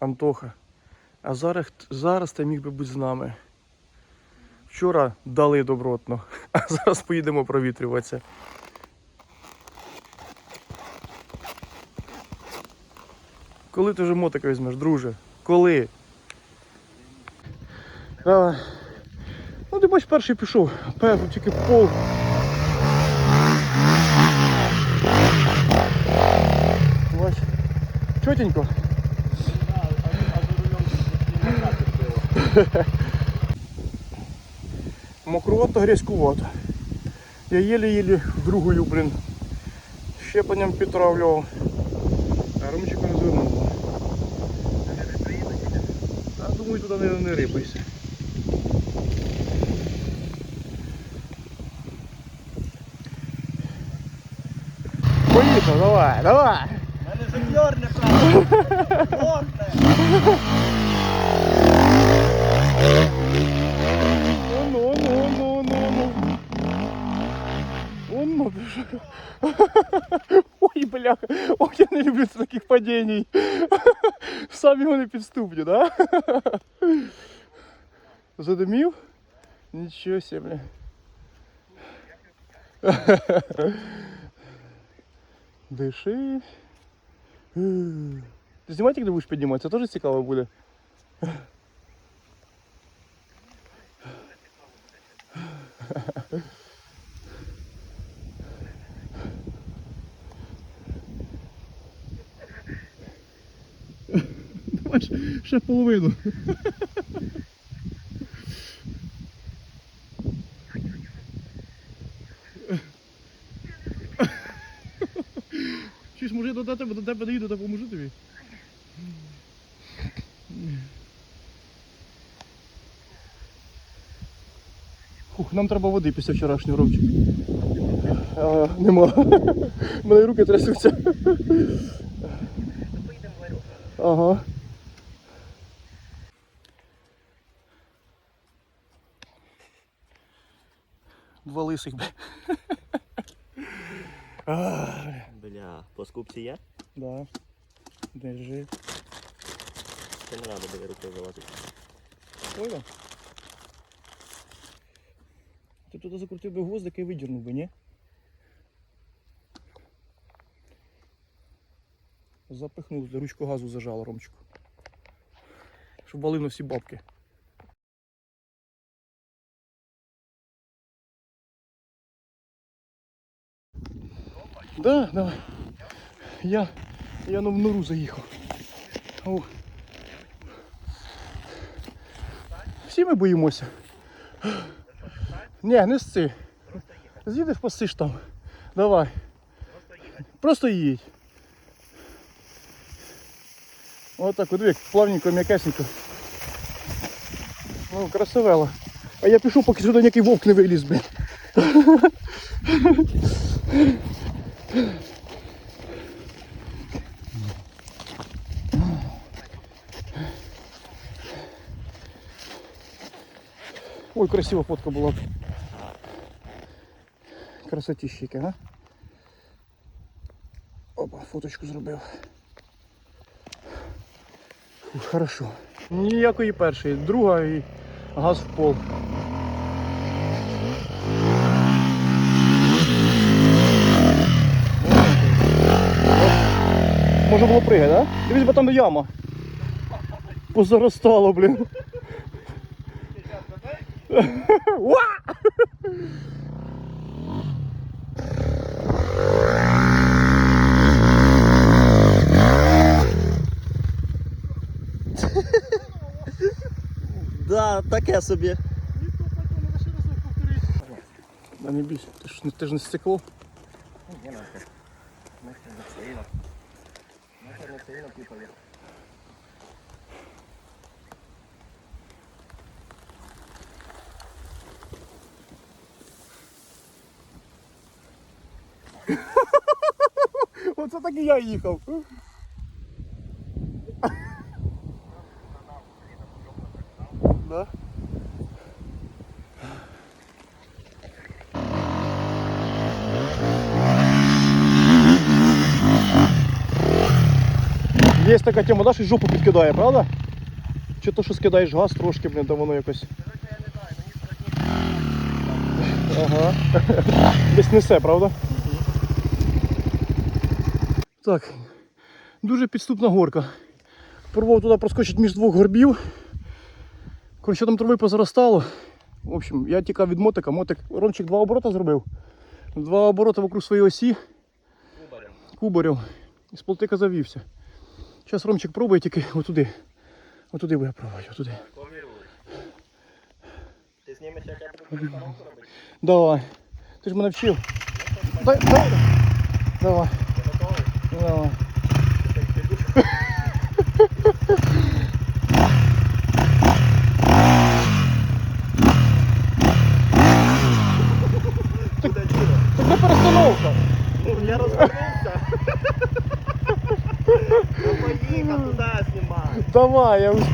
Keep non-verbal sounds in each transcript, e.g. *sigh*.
Антоха. А зараз, зараз ти міг би бути з нами. Вчора дали добротно, *laughs* а зараз поїдемо провітрюватися. Коли ти вже мотика візьмеш, друже? Коли? А, ну ти бач, перший пішов, перший тільки пол. Бач. Чотенько. *laughs* Мокрувато, грязькувато. Я єлі-єлі другою, блін, щепленням підтравлював. А ромчику не звернуло. А думаю, туди не, не рипайся. Поїхав, давай, давай. Мене жонглер неправильно. Морне. Ну, ну, ну, ну, ну. Он ну, ты же. Ой, бляха. Ой, я не люблю таких падений. Самі вони підступні, да? Задумів? Нічого себе, бля. Диши. Ти знімати, як ти будеш підніматися? Це теж цікаво буде. Давай ще- половину. Чи може до тебе до тебе доїду та поможу тобі? Фух, нам треба води після вчорашнього ромчик. А, нема. У *laughs* мене руки трясуться. Ага. Два лисих, бля. *laughs* Бля. По скупці є? Да. Держи. Це не треба буде рукою залазити. Понял? Ти туди закрутив би гвоздик і видірнув би, ні? Запихнув, ручку газу зажала Ромчику. Щоб валив на всі бабки. Да, давай. Я, я на нору заїхав. О. Всі ми боїмося. Ні, не сці. З'їдеш посиш там. Давай. Просто їдь. Отак, от, як плавненько, м'якесенько. Ну, красивело. А я пішов, поки сюди ніякий вовк не виліз, блін. Ой, красива фотка була. Красотищики, а? Опа, фоточку зробив. Фу, хорошо. Ніякої першої, друга і газ в пол. Може було пригати, да? Дивись, бо там яма. Позаростало, блін. Да, таке собі. Да не бійся, ти ж, не- ти ж не стекло. *laughs* Оце так і я їхав. Да? Є така тема, да, що жопу підкидає, правда? Чи то, що скидаєш газ трошки, блін, то воно якось. Ага. *laughs* Десь несе, правда? Так. Дуже підступна горка. Пробував туди проскочити між двох горбів. Коротше, там трави позаростало. В общем, я тікав від мотика. Мотик, Ромчик два оборота зробив. Два обороти вокруг своєї осі. Кубарів. І з полтика завівся. Зараз Ромчик пробує тільки отуди. Отуди буде пробувати, отуди. Ти знімеш, як я буду робити? Давай. Ти ж мене вчив. Дай, дай. Давай. Так не перестановка. Ну, я розвернувся. Ну поїхав туди знімай. Давай, я успію.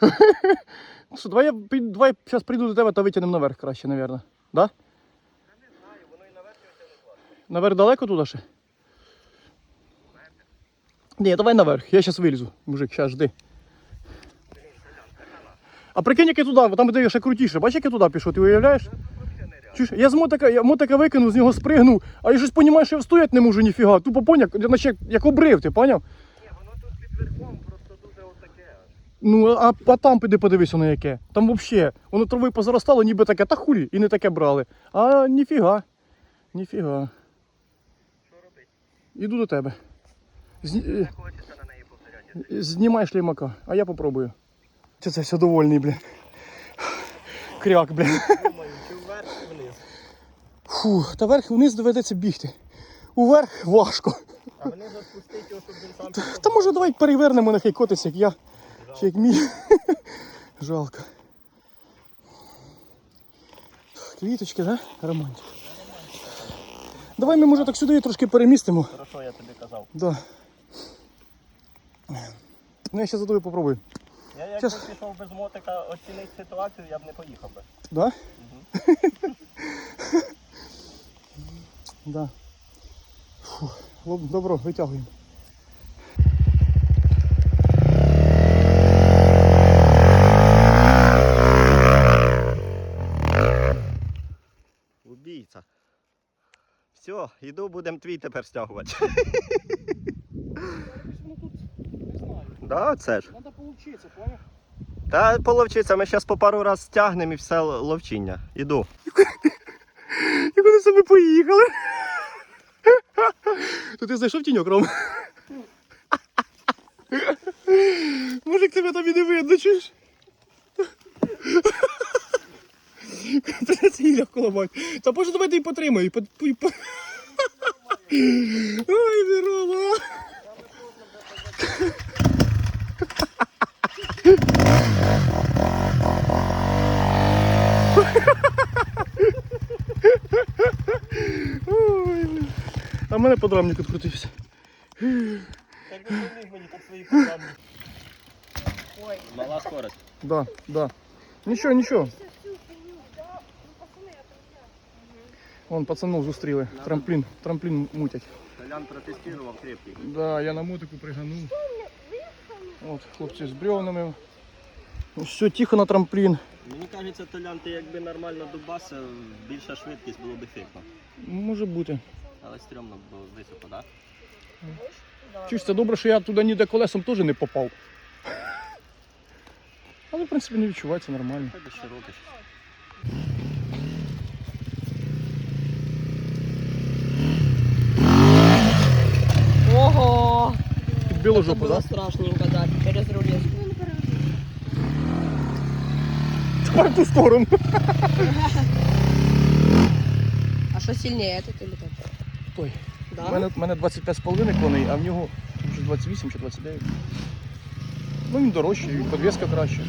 Скапати? Що, давай я давай зараз прийду до тебе та витягнемо наверх краще, мабуть. Да? Наверх далеко туди ще? Ні, давай наверх, я зараз вилізу, мужик, зараз жди. А прикинь, як я туди, там де ще крутіше. Бачиш, як я туди пішов, ти уявляєш? Чуєш, я з мотика, я мотика викинув, з нього спригнув, а я щось розумію, що я встояти не можу ніфіга. Тупо поняв, наче як, як обрив, ти поняв? Ні, воно тут під верхом просто дуже отаке. Ну, а, а там піди подивися на яке. Там взагалі, воно трави позаростало, ніби таке, та хулі, і не таке брали. А ніфіга. Ніфіга. Що робити? Іду до тебе. Зні... Не хочеться на неї повторяти. Знімай шлімака, а я попробую. Це все довольний, блін. Кряк, блін. Думаю, чи вверх, чи вниз. Фу, та вверх і вниз доведеться бігти. Уверх важко. А вони запустить його, щоб він сам пішов. Та може давай перевернемо, нехай котиться, як я. Чи як мій. *laughs* Жалко. Квіточки, да? Романтик. Давай ми може так сюди трошки перемістимо. Хорошо, я тобі казав. Да. Ну я ще за тобою попробую. Я якби Щас. пішов без мотика оцінити ситуацію, я б не поїхав би. Да? *laughs* да. Фу. лоб- Добро, витягуємо. Убійця. Все, іду, будемо твій тепер стягувати. Да, це ж. Треба поучитися, поняв? Та половчиться, ми зараз по пару раз стягнемо і все ловчіння. Іду. І вони собі поїхали. То ти знайшов тіньок, Ром? Може, тебе там і не видно, чуєш? Придеться її легко ламати. Та боже, давай ти її потримай. По, по, по... Ой, ти, Рома. Ой, блін. А в мене подрамник відкрутився. Мені так свої. Мала скорость. Да, да. Нічого, нічого. Вон пацанов зустріли. Трамплін, трамплін мутять. Толян протестував крепкий. Да, я на мотику приганув. От, хлопці з бревнами. Ну, Все, тихо на трамплін. Мені кажеться, Толян, ти якби нормально дубасив, більша швидкість було б ефектно. Може бути. Але стрьомно було високо, так? Чуєш, це добре, що я туди ніде колесом теж не попав. Але в принципі не відчувається нормально. Да? Тебе широке. Ого! Під білу Это жопу, было так? страшненько, да. Через рулез. Тепер в ту сторону. А что сильнее, этот или тот? Той. Да? У мене, мене 25,5 коней, а в нього вже 28 чи 29. Ну він дорожчий, і подвеска краще.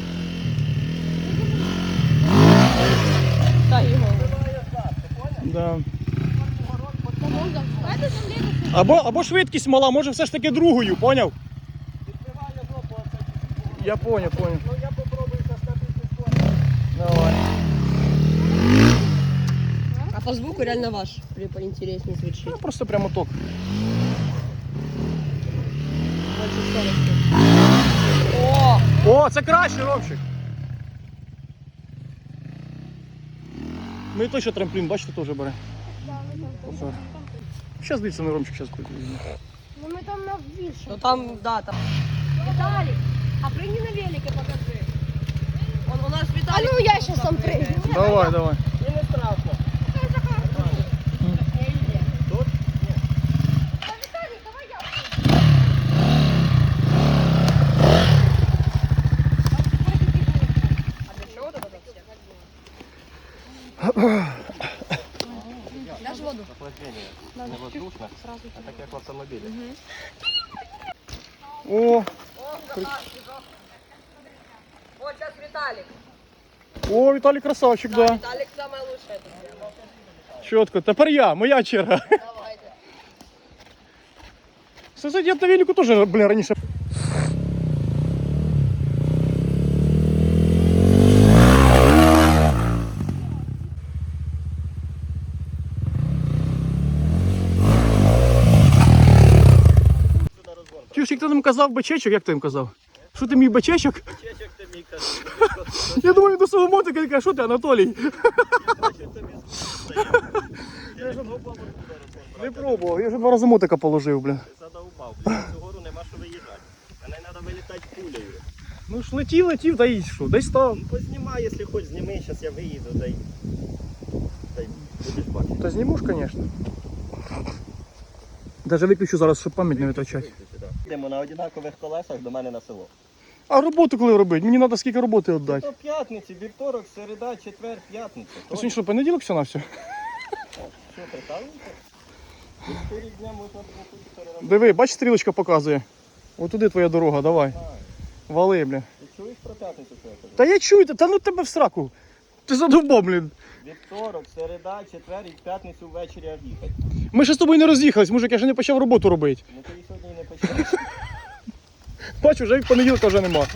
Да, его. Да. Або, або швидкість мала, може все ж таки другою, поняв? Я поняв, поняв. по звуку реально ваш. Или поинтереснее звучит. Ну, просто прямо ток. Больше скорости. О! О, це краще, Ромчик. Ну і той, що трамплін, бачите, теж бере. Оце. Щас дивіться на Ромчик, зараз візьме. Ну ми там на більше. Ну там, да, там. Віталік, а прийди на велике покажи. Он, у нас А Виталик. ну я щас сам прийду. Давай, давай. І не страшно. Воздушно, а так як в автомобілі. О, Вот сейчас Виталик. о, Віталій красавчик, да. Виталик самое лучшее. тут. Чітко. Тепер я, моя черга. Давайте. Кстати, я на велику теж, блін, раніше. Чуєш, як ти нам казав бачечок, як ти їм казав? Що ти мій бачечок? Чечек ти мій кажеш. Я думаю, до свого мотика я кажу, що ти, Анатолій? Бачу, тобі стає. Я ж пробував Не пробував, я вже два рази мотика положив, блін. Задовбав. Блін, цю гору нема що виїжджати. Мене треба вилітати пулею. Ну ж летів, летів, та й що, десь став. Ну, Познімай, якщо хоч зніми, зараз я виїду, та й... Та й будеш бачити. Та зніму ж, звісно. Даже виключу зараз, щоб пам'ять не витрачати. Йдемо на однакових колесах до мене на село. А роботу коли робити? Мені треба скільки роботи віддати. То п'ятниці, вівторок, середа, четвер, п'ятниця. А сьогодні що, понеділок все на все? Що, прикалуєте? Чотири дня можна було переробити. Диви, бач, стрілочка показує. Отуди твоя дорога, давай. Вали, блін. Ти чуєш про п'ятницю, що я кажу? Та я чую, та ну тебе в сраку. Ти задовбав, блін. Вівторок, середа, четвер і в п'ятницю ввечері об'їхати. Ми ще з тобою не роз'їхались, мужик, я ще не почав роботу робити. Ну ти і сьогодні і не почав. Бачу, вже і понеділка вже нема.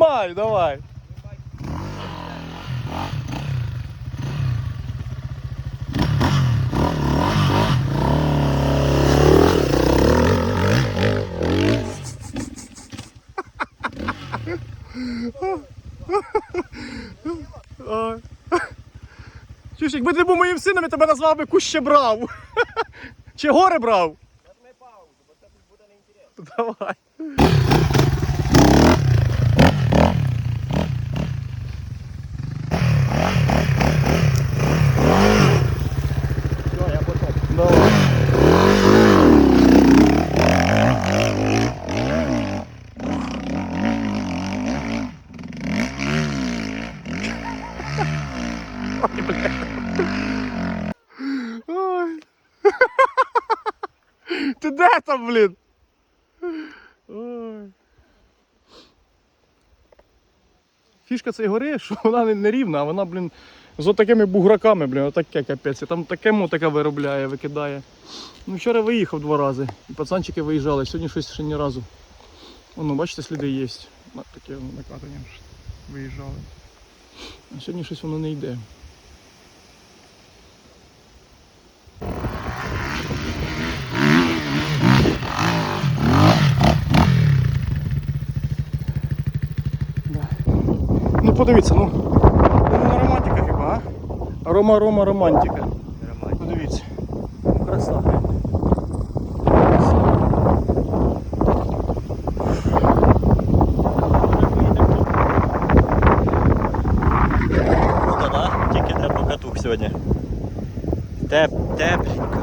Май, давай. Чуєш, якби ти був моїм сином, я тебе назвав би куще брав. Чи горе брав? Нажми паузу, бо це буде неінтересно. Давай. Все, я потом. Давай. Ой, бля. Ой. Ти де там, блін? Ой. Фішка цієї гори, що вона не, рівна, а вона, блін, з отакими буграками, блін, отаке капець. І Там таке мотика виробляє, викидає. Ну, вчора виїхав два рази. І пацанчики виїжджали, сьогодні щось ще ні разу. Воно, бачите, сліди є. Таке воно накатання виїжджали. А сьогодні щось воно не йде. Подивіться, ну. Ну, романтика хіба, а? Рома, Рома, романтика. Подивіться. Краса. Круто, да? Тільки для покатух сьогодні. Теп, тепленько.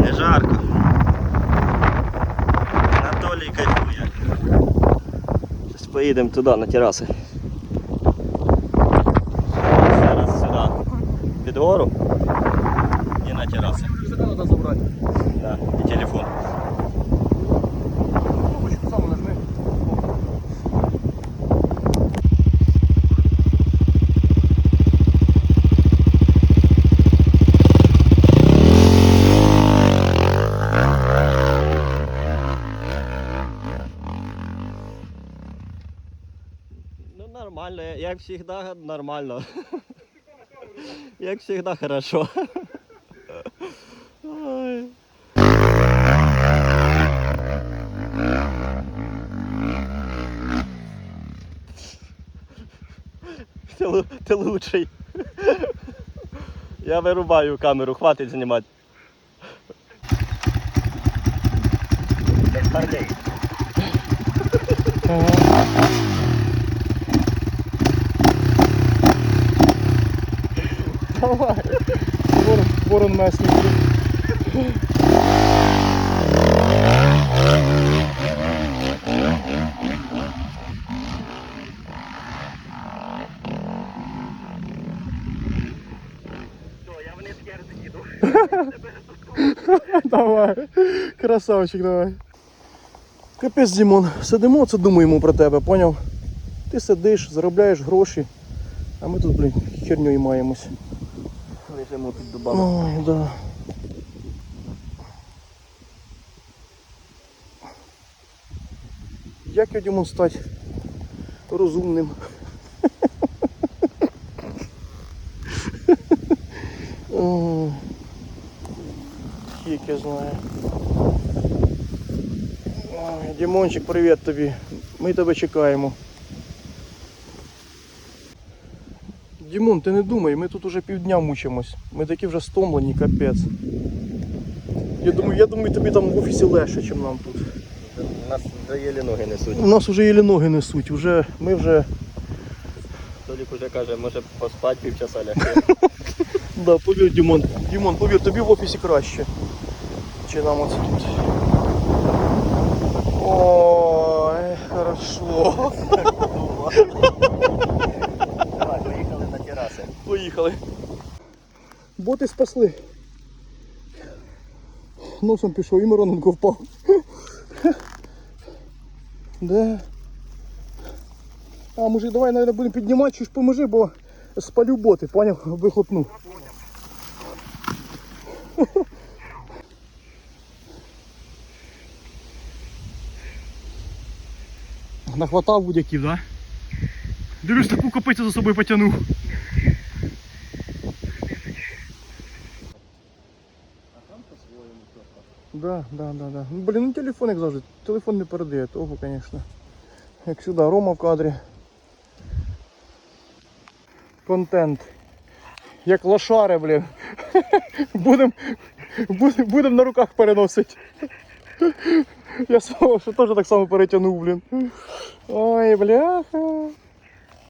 Не жарко. Анатолій кайфує. Зараз поїдемо туди на тераси. кстати. Рюкзака надо забрать. Да, и телефон. Ну, нормально, як всегда нормально. *laughs* Як всегда хорошо. *laughs* Ти, ти лучший. Я вирубаю камеру, хватить знімати. Давай. Ворон, ворон месник. Давай, красавчик, давай. Капець, Дімон, сидимо, це думаємо про тебе, поняв? Ти сидиш, заробляєш гроші, а ми тут, блін, херню маємось. Лежимо до баби. Ой, да. Як я Дімон стати розумним? *laughs* Ой, Фік я знаю. Ой, Дімончик, привіт тобі. Ми тебе чекаємо. Дімон, ти не думай, ми тут уже півдня мучимось. Ми такі вже стомлені, капець. Я думаю, я думаю, тобі там в офісі легше, ніж нам тут. Нас вже єлі ноги несуть. У нас вже єлі ноги несуть, уже, ми вже. Толік уже каже, може поспати півчаса лягти. *laughs* Да, повір, Дімон. Дімон, повір, тобі в офісі краще. Чи нам оце тут. Ой, хорошо. Давай, поїхали на тераси. Поїхали. Боти спасли. Носом пішов і Мироненко впав. Де? А, може давай, наверное, будемо піднімати, чи ж поможи, бо спалю боти, поняв? Вихлопну. Нахватав будь-яків, да? Дивлюсь, таку копицю за собою потягнув. Да, да, да, да. Ну, блін, ну телефон як завжди. Телефон не передає того, звісно. Як сюди, Рома в кадрі. Контент. Як лошари, блін. *laughs* Будем, будем, будем на руках переносити. Я *laughs* свого що теж так само перетягнув, блін. Ой, бляха.